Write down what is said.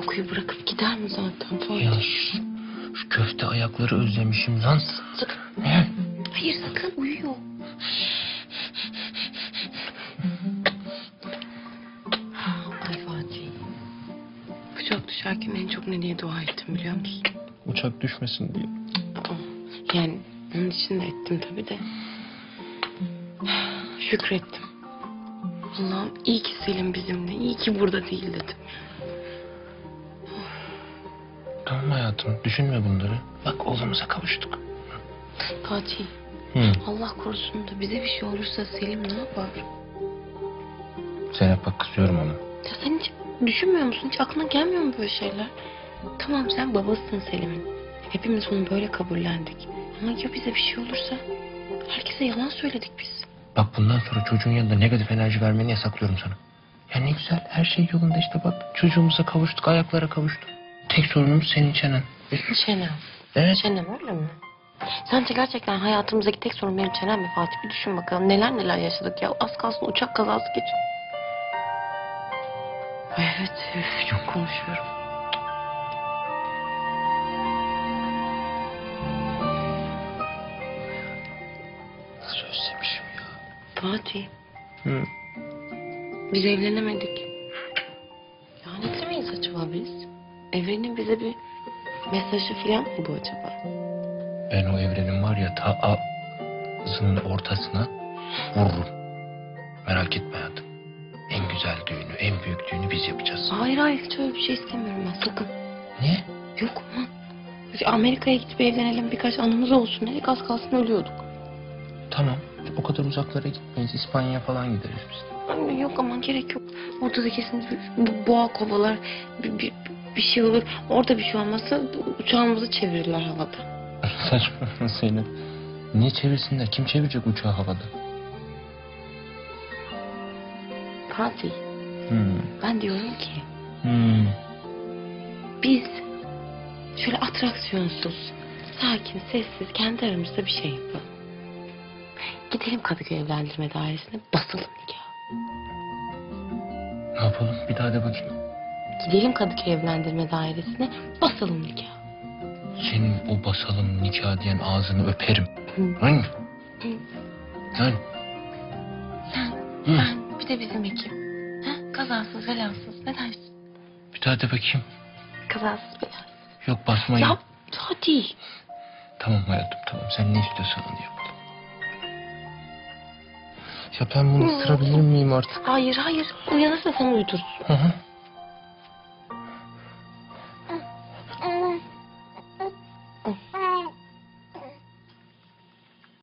kokuyu bırakıp gider mi zaten Fatih? Ya şu, şu köfte ayakları özlemişim lan. Sakın. Ne? Hayır sakın uyuyor. Ay Fatih. Bıçak düşerken en çok ne diye dua ettim biliyor musun? Uçak düşmesin diye. Aa, Yani onun için de ettim tabii de. Şükrettim. Allah'ım iyi ki Selim bizimle. iyi ki burada değil dedim. Tamam hayatım düşünme bunları. Bak oğlumuza kavuştuk. Fatih Hı. Allah korusun da bize bir şey olursa Selim ne yapar? Zeynep bak kızıyorum ona. Ya sen hiç düşünmüyor musun? Hiç aklına gelmiyor mu böyle şeyler? Tamam sen babasın Selim'in. Hepimiz onu böyle kabullendik. Ama ya bize bir şey olursa? Herkese yalan söyledik biz. Bak bundan sonra çocuğun yanında negatif enerji vermeni yasaklıyorum sana. Ya ne güzel her şey yolunda işte bak. Çocuğumuza kavuştuk ayaklara kavuştuk. Tek sorunumuz senin çenen. Çenem. Evet. Çenem öyle mi? Sence gerçekten hayatımızdaki tek sorun benim çenem mi Fatih? Bir düşün bakalım neler neler yaşadık ya. Az kalsın uçak kazası geç. Evet üf, çok konuşuyorum. Nasıl özlemişim ya. Fatih Hı. biz evlenemedik. Lanetli miyiz acaba biz? Evrenin bize bir mesajı falan mı bu acaba? Ben o evrenin var ya ta ağzının ortasına vururum. Merak etme hayatım. En güzel düğünü, en büyük düğünü biz yapacağız. Hayır hayır hiç öyle bir şey istemiyorum ben sakın. Niye? Yok mu? Amerika'ya gidip evlenelim birkaç anımız olsun dedik az kalsın ölüyorduk. Tamam. O kadar uzaklara gitmeyiz. İspanya'ya falan gideriz biz. Yok aman gerek yok. Orada da kesin bir boğa kovalar bir, bir, bir şey olur. Orada bir şey olmazsa uçağımızı çevirirler havada. Saçma Zeynep. Niye çevirsinler? Kim çevirecek uçağı havada? Fatih Hmm. ben diyorum ki Hmm. biz şöyle atraksiyonsuz, sakin, sessiz kendi aramızda bir şey yapalım. Gidelim Kadıköy Evlendirme Dairesi'ne basalım nikah. Ne yapalım? Bir daha de bakayım. Gidelim Kadıköy Evlendirme Dairesi'ne basalım nikah. Senin o basalım nikah diyen ağzını öperim. Lan. Lan. Sen, bir de bizim ekip. Ha? Kazasız belasız ne dersin? Bir daha de bakayım. Kazasız belasız. Yok basmayın. Ya hadi. Tamam hayatım tamam. Sen ne istiyorsan onu yapalım. Ya ben bunu ısırabilir miyim artık? Hayır hayır uyanırsa sen uyutursun. Hı hı.